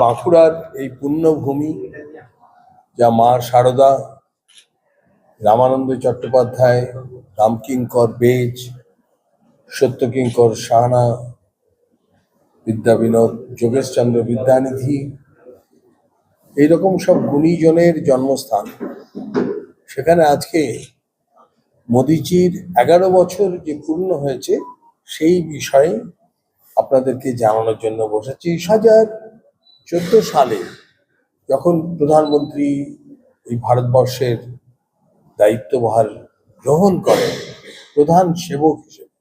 বাঁকুড়ার এই পুণ্যভূমি, যা মা সারদা, রামানন্দ চট্টোপাধ্যায়, রামকিঙ্কর বেজ, সত্যকিঙ্কর সাহানা বিদ্যা বিনোদ যোগেশচন্দ্র বিদ্যানিধি, এইরকম সব গুণীজনের জন্মস্থান। সেখানে আজকে মোদিজির এগারো বছর যে পূর্ণ হয়েছে, সেই বিষয়ে আপনাদেরকে জানানোর জন্য বসেছি। হাজার চোদ্দ সালে যখন প্রধানমন্ত্রী এই ভারতবর্ষের দায়িত্বভার গ্রহণ করেন প্রধান সেবক হিসেবে,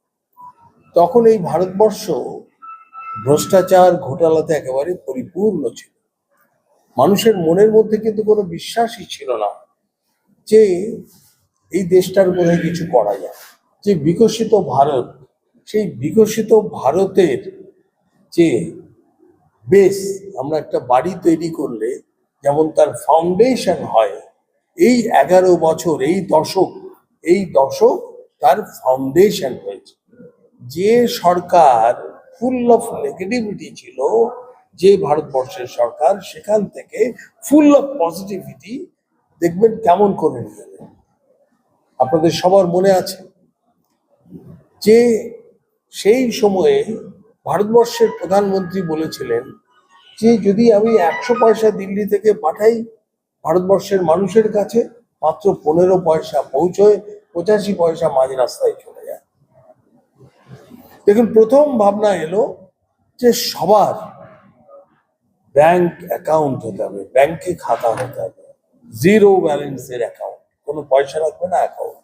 তখন এই ভারতবর্ষ ভ্রষ্টাচার ঘোটালাতে একেবারে পরিপূর্ণ ছিল। মানুষের মনের মধ্যে কিন্তু কোনো বিশ্বাসই ছিল না যে এই দেশটার বোধহয় কিছু করা যায়। যে বিকশিত ভারত, সেই বিকশিত ভারতের যে বেস আমরা একটা বাড়ি তৈরি করলে যেমন তার ফাউন্ডেশন হয়, এই এগারো বছর, এই দশক এই দশক তার ফাউন্ডেশন হয়েছে যে সরকার ফুল অফ নেগেটিভিটি ছিল, যে ভারতবর্ষের সরকার, সেখান থেকে ফুল অফ পজিটিভিটি দেখবেন কেমন করে নিয়ে। আপনাদের সবার মনে আছে যে সেই সময়ে ভারতবর্ষের প্রধানমন্ত্রী বলেছিলেন যে, যদি আমি একশো পয়সা দিল্লি থেকে পাঠাই, ভারতবর্ষের মানুষের কাছে মাত্র পনেরো পয়সা পৌঁছয়, পঁচাশি পয়সা মাঝ রাস্তায় চলে যায়। দেখুন, প্রথম ভাবনা এলো যে সবার ব্যাংক অ্যাকাউন্ট হতে হবে, ব্যাংকে খাতা হতে হবে, জিরো ব্যালেন্সের অ্যাকাউন্ট, কোনো পয়সা রাখবে না অ্যাকাউন্ট।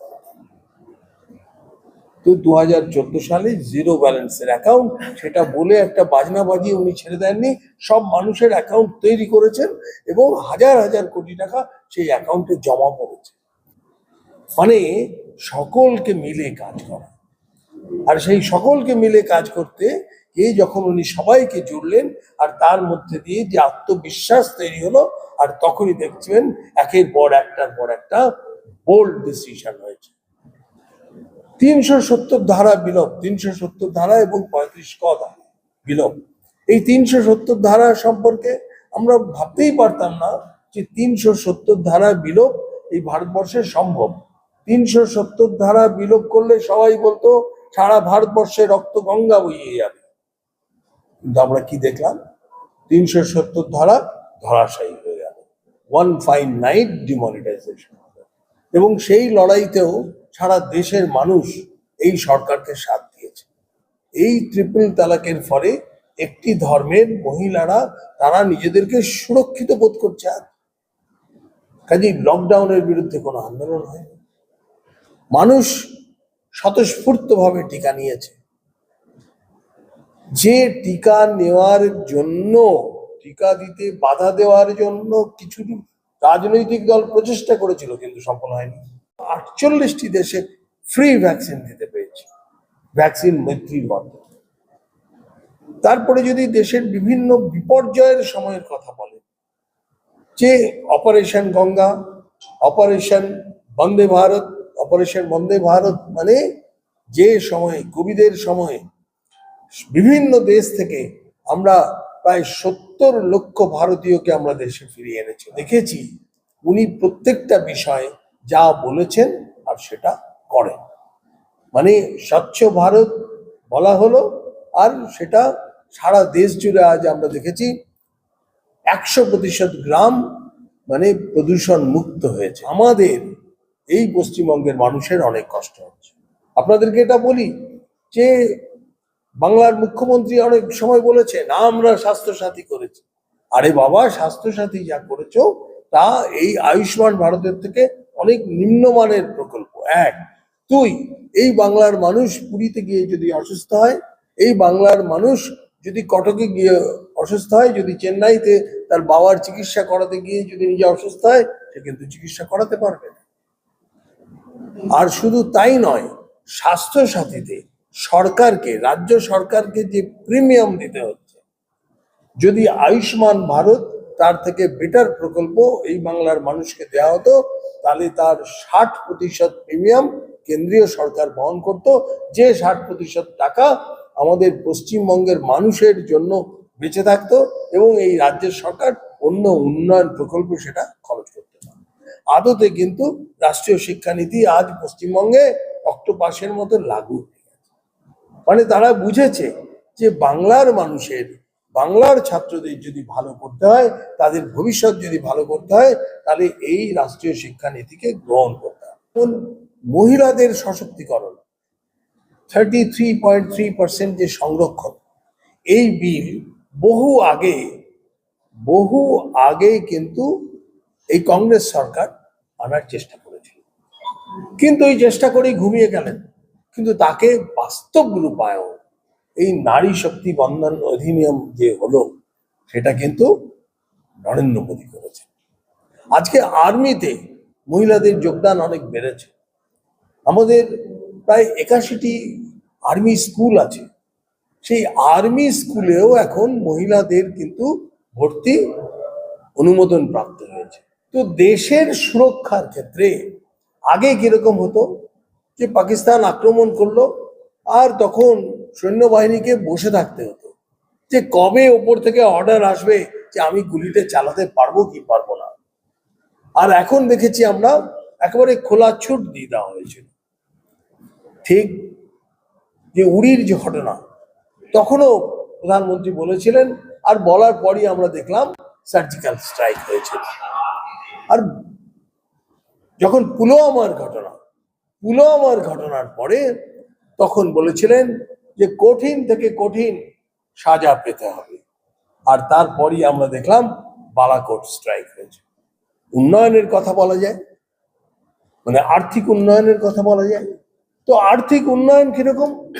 তো দু হাজার চোদ্দ সালে জিরো ব্যালেন্সের অ্যাকাউন্ট সেটা বলে একটা বাজনা বাজিয়ে উনি ছেড়ে দেননি। সব মানুষের অ্যাকাউন্ট তৈরি করেছেন এবং হাজার হাজার কোটি টাকা সেই অ্যাকাউন্টে জমা পড়েছে। মানে সকলকে মিলে কাজ করা। আর সেই সকলকে মিলে কাজ করতে গিয়ে যখন উনি সবাইকে জুড়লেন, আর তার মধ্যে দিয়ে যে আত্মবিশ্বাস তৈরি হলো, আর তখনই দেখছেন একের পর একটার পর একটা বোল্ড ডিসিশন হয়েছে। তিনশো সত্তর ধারা বিলোপ, তিনশো সত্তর ধারা এবং পঁয়ত্রিশ ক ধারা বিলোপ। এই তিনশো সত্তর ধারা সম্পর্কে আমরা ভাবতেই পারতাম না যে তিনশো সত্তর ধারা বিলোপ এই ভারতবর্ষে সম্ভব। তিনশো সত্তর ধারা বিলোপ করলে সবাই বলতো, সারা ভারতবর্ষে রক্ত গঙ্গা বইয়ে যাবে। কিন্তু আমরা কি দেখলাম? তিনশো সত্তর ধারা ধরাশায়ী হয়ে গেল। One fine night demonetization. এবং সেই লড়াইতেও সারা দেশের মানুষ এই সরকারকে সাথ দিয়েছে। এই ট্রিপল তালাকের ফলে একটি ধর্মের মহিলারা, তারা নিজেদেরকে সুরক্ষিত বোধ করছে আর। কাজেই লকডাউনের বিরুদ্ধে কোনো আন্দোলন হয়নি। মানুষ স্বতঃস্ফূর্তভাবে টিকা নিয়েছে। যে টিকা নেওয়ার জন্য, টিকা দিতে বাধা দেওয়ার জন্য কিছু রাজনৈতিক দল প্রচেষ্টা করেছিল, কিন্তু সফল হয়নি। আটচল্লিশটি দেশে ফ্রি ভ্যাকসিন দিতে পেরেছে। ভ্যাকসিন মৈত্রীর মাধ্যমে। তারপরে যদি দেশের বিভিন্ন বিপর্যয়ের সময়ের কথা বলে, যে operation Ganga operation Vande Bharat operation Vande Bharat মানে যে সময়ে, কোভিডের সময়ে বিভিন্ন দেশ থেকে আমরা প্রায় সত্তর লক্ষ ভারতীয়কে আমরা দেশে ফিরিয়ে এনেছি। দেখেছি, উনি প্রত্যেকটা বিষয়ে যা বলেছেন আর সেটা করেন। মানে স্বচ্ছ ভারত বলা হলো, আর সেটা সারা দেশ জুড়ে আজ আমরা দেখেছি, একশো প্রতিশত গ্রাম মানে প্রদূষণ মুক্ত হয়েছে। আমাদের এই পশ্চিমবঙ্গের মানুষের অনেক কষ্ট হচ্ছে। আপনাদেরকে এটা বলি যে, বাংলার মুখ্যমন্ত্রী অনেক সময় বলেছে না আমরা স্বাস্থ্যসাথী করেছি। আরে বাবা, স্বাস্থ্যসাথী যা করেছ তা এই আয়ুষ্মান ভারতের থেকে অনেক নিম্নমানের প্রকল্প। এক, দুই, এই বাংলার মানুষ পুরীতে গিয়ে যদি অসুস্থ হয়, এই বাংলার মানুষ যদি কটকে গিয়ে অসুস্থ হয়, যদি চেন্নাইতে তার বাবার চিকিৎসা করাতে গিয়ে যদি নিজে অসুস্থ হয়, সে কিন্তু চিকিৎসা করাতে পারবে না। আর শুধু তাই নয় স্বাস্থ্য সাথীতে সরকারকে, রাজ্য সরকারকে যে প্রিমিয়াম দিতে হচ্ছে, যদি আয়ুষ্মান ভারত তার থেকে বেটার প্রকল্প এই বাংলার মানুষকে দেওয়া হতো। তাহলে তার ষাট প্রতিশত প্রিমিয়াম কেন্দ্রীয় সরকার বহন করত। যে ষাট প্রতিশত টাকা আমাদের পশ্চিমবঙ্গের মানুষের জন্য বেঁচে থাকতো এবং এই রাজ্যের সরকার অন্য উন্নয়ন প্রকল্প সেটা খরচ করতে পারে আদতে কিন্তু রাষ্ট্রীয় শিক্ষানীতি আজ পশ্চিমবঙ্গে অক্টোপাসের মতো লাগু মানে তারা বুঝেছে যে বাংলার মানুষের বাংলার ছাত্রদের যদি ভালো করতে হয়, তাদের ভবিষ্যৎ যদি ভালো করতে হয়, তাহলে এই রাষ্ট্রীয় শিক্ষানীতিকে গ্রহণ করতে হবে। মহিলাদের সশক্তিকরণ thirty three point three percent যে সংরক্ষণ, এই বিল বহু আগে বহু আগে কিন্তু এই কংগ্রেস সরকার আনার চেষ্টা করেছিল। কিন্তু এই চেষ্টা করেই ঘুমিয়ে গেলেন। কিন্তু তাকে বাস্তব রূপায়ণ এই নারী শক্তি বন্ধন অধিনিয়ম যে হলো, সেটা কিন্তু নরেন্দ্র মোদী করেছে আজকে আর্মিতে মহিলাদের যোগদান অনেক বেড়েছে। আমাদের প্রায় একাশিটি আর্মি স্কুল আছে। সেই আর্মি স্কুলেও এখন মহিলাদের কিন্তু ভর্তি অনুমোদন প্রাপ্ত হয়েছে। তো দেশের সুরক্ষার ক্ষেত্রে আগে কীরকম হতো? যে পাকিস্তান আক্রমণ করল, আর তখন সৈন্যবাহিনীকে বসে থাকতে হতো। যে কবে ওপর থেকে অর্ডার আসবে যে আমি গুলিটা চালাতে পারব কি পারব না। আর এখন দেখেছি আমরা একেবারে খোলা ছুট দিয়ে দেওয়া হয়েছিল। ঠিক যে উড়ির যে ঘটনা, তখনও প্রধানমন্ত্রী বলেছিলেন, আর বলার পরই আমরা দেখলাম সার্জিক্যাল স্ট্রাইক হয়েছিল আর যখন পুলওয়ামার ঘটনা, পুলওয়ামার ঘটনার পরে তখন বলেছিলেন যে কঠিন থেকে কঠিন সাজা পেতে হবে। আর তারপরই আমরা দেখলাম বালাকোট স্ট্রাইক হয়েছে। উন্নয়নের কথা বলা যায়? মানে আর্থিক উন্নয়নের কথা বলা যায়? তো আর্থিক উন্নয়ন কীরকম?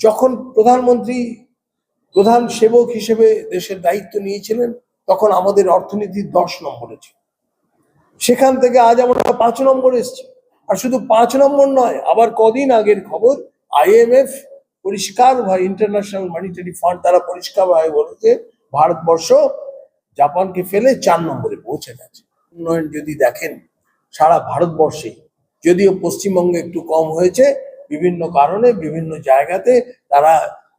যখন প্রধানমন্ত্রী, প্রধান সেবক হিসেবে দেশের দায়িত্ব নিয়েছিলেন, তখন আমাদের অর্থনীতি দশ নম্বরে ছিল। সেখান থেকে আজ আমরা পাঁচ নম্বর এসেছি। আর শুধু পাঁচ নম্বর নয়, আবার কদিন আগের খবর আইএমএফ পরিষ্কার ভাই ইন্টারন্যাশনাল মনিটারি ফান্ড তারা পরিষ্কার ভাবে বলেছে ভারতবর্ষ জাপানকে ফেলে চার নম্বরে পৌঁছে গেছে। উন্নয়ন যদি দেখেন, সারা ভারতবর্ষে যদিও পশ্চিমবঙ্গে একটু কম হয়েছে, বিভিন্ন কারণে বিভিন্ন জায়গাতে তারা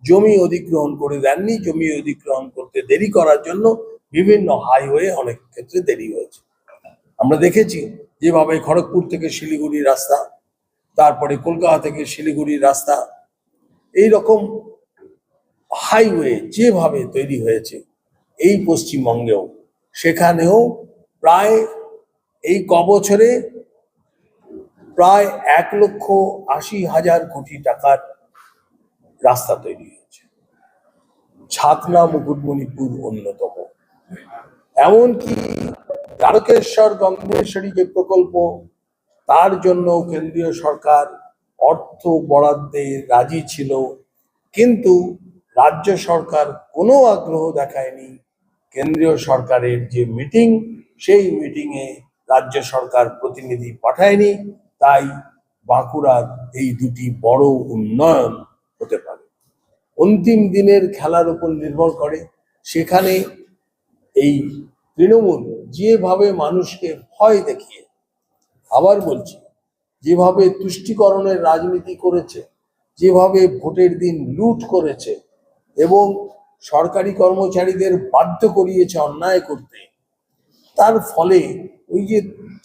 জমি অধিগ্রহণ করে দেননি। জমি অধিগ্রহণ করতে দেরি করার জন্য বিভিন্ন হাইওয়ে অনেক ক্ষেত্রে দেরি হয়েছে। আমরা দেখেছি যেভাবে খড়গপুর থেকে শিলিগুড়ি রাস্তা, তারপরে কলকাতা থেকে শিলিগুড়ির রাস্তা এই রকম হাইওয়ে যেভাবে তৈরি হয়েছে এই পশ্চিমবঙ্গেও, সেখানেও প্রায় এই ক বছরে প্রায় এক লক্ষ আশি হাজার কোটি টাকার রাস্তা তৈরি হয়েছে। ছাতনা, মুকুটমণিপুর অন্যতম। এমনকি তারকেশ্বর গঙ্গেশ্বরী যে প্রকল্প, তার জন্য কেন্দ্রীয় সরকার অর্থ বরাদ্দে রাজি ছিল, কিন্তু রাজ্য সরকার কোনো আগ্রহ দেখায়নি। কেন্দ্রীয় সরকারের যে মিটিং, সেই মিটিংয়ে রাজ্য সরকার প্রতিনিধি পাঠায়নি, তাই বাঁকুড়ার এই দুটি বড় উন্নয়ন হতে পারে। অন্তিম দিনের খেলার উপর নির্ভর করে। সেখানে এই তৃণমূল যেভাবে মানুষকে ভয় দেখিয়ে, আবার বলছি যেভাবে তুষ্টিকরণের রাজনীতি করেছে, যেভাবে ভোটের দিন লুট করেছে এবং সরকারি কর্মচারীদের বাধ্য করিয়েছে অন্যায় করতে, তার ফলে ওই যে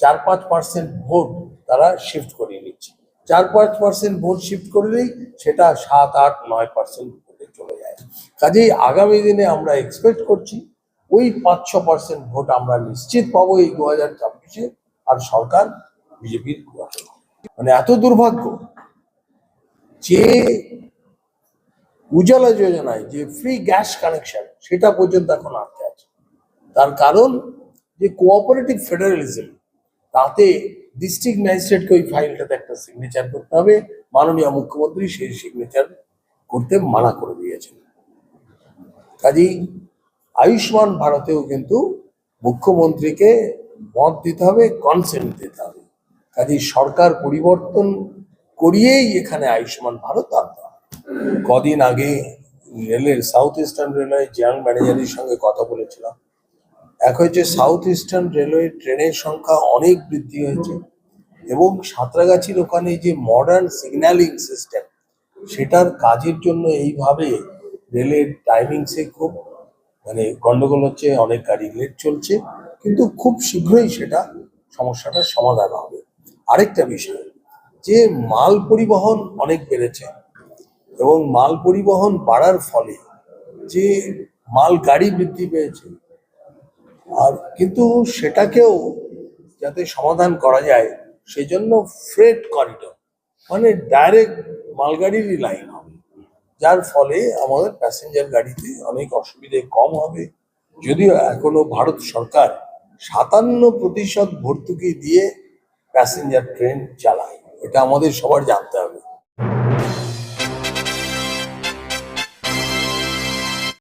চার পাঁচ পার্সেন্ট ভোট তারা শিফট করিয়ে নিচ্ছে। চার পাঁচ পার্সেন্ট ভোট শিফট করলেই সেটা সাত আট নয় পার্সেন্ট ভোটে চলে যায়। কাজেই আগামী দিনে আমরা এক্সপেক্ট করছি ওই পাঁচ ছ পার্সেন্ট ভোট আমরা নিশ্চিত পাবো এই দু হাজার আর সরকার বিজেপির মানে এত দুর্ভাগ্য যে উজালা যোজনায় যে ফ্রি গ্যাস কানেকশন সেটা পর্যন্ত এখন আটকে আছে। তার কারণ যে কোঅপারেটিভ ফেডারেলিজম তাতে ডিস্ট্রিক্ট ম্যাজিস্ট্রেটকে ওই ফাইলটাতে একটা সিগনেচার করতে হবে। মাননীয় মুখ্যমন্ত্রী সেই সিগনেচার করতে মানা করে দিয়েছেন। কাজেই আয়ুষ্মান ভারতেও কিন্তু মুখ্যমন্ত্রীকে মত দিতে হবে কনসেন্ট দিতে হবে। কাজেই সরকার পরিবর্তন করিয়েই এখানে আয়ুষ্মান ভারত আনতে কদিন আগে রেলের সাউথ ইস্টার্ন রেলওয়ে জেনারেল ম্যানেজারের সঙ্গে কথা বলেছিলাম, এক হয়েছে সাউথ ইস্টার্ন রেলওয়ে ট্রেনের সংখ্যা অনেক বৃদ্ধি হয়েছে এবং সাঁতরাগাছির ওখানে যে মডার্ন সিগন্যালিং সিস্টেম সেটার কাজের জন্য এইভাবে রেলের টাইমিংসে খুব মানে গন্ডগোল হচ্ছে, অনেক গাড়ি লেট চলছে, কিন্তু খুব শীঘ্রই সেটা সমস্যাটার সমাধান হবে। আরেকটা বিষয়, যে মাল পরিবহন অনেক বেড়েছে এবং মাল পরিবহন বাড়ার ফলে যে মাল গাড়ি বৃদ্ধি পেয়েছে, আর কিন্তু সেটাকেও যাতে সমাধান করা যায়, সেজন্য ফ্রেট করিডর মানে ডাইরেক্ট মালগাড়িরই লাইন হবে। যার ফলে আমাদের প্যাসেঞ্জার গাড়িতে অনেক অসুবিধে কম হবে। যদিও এখনও ভারত সরকার সাতান্ন প্রতিশত ভর্তুকি দিয়ে প্যাসেঞ্জার ট্রেন চালায়। এটা আমাদের সবার জানতে হবে।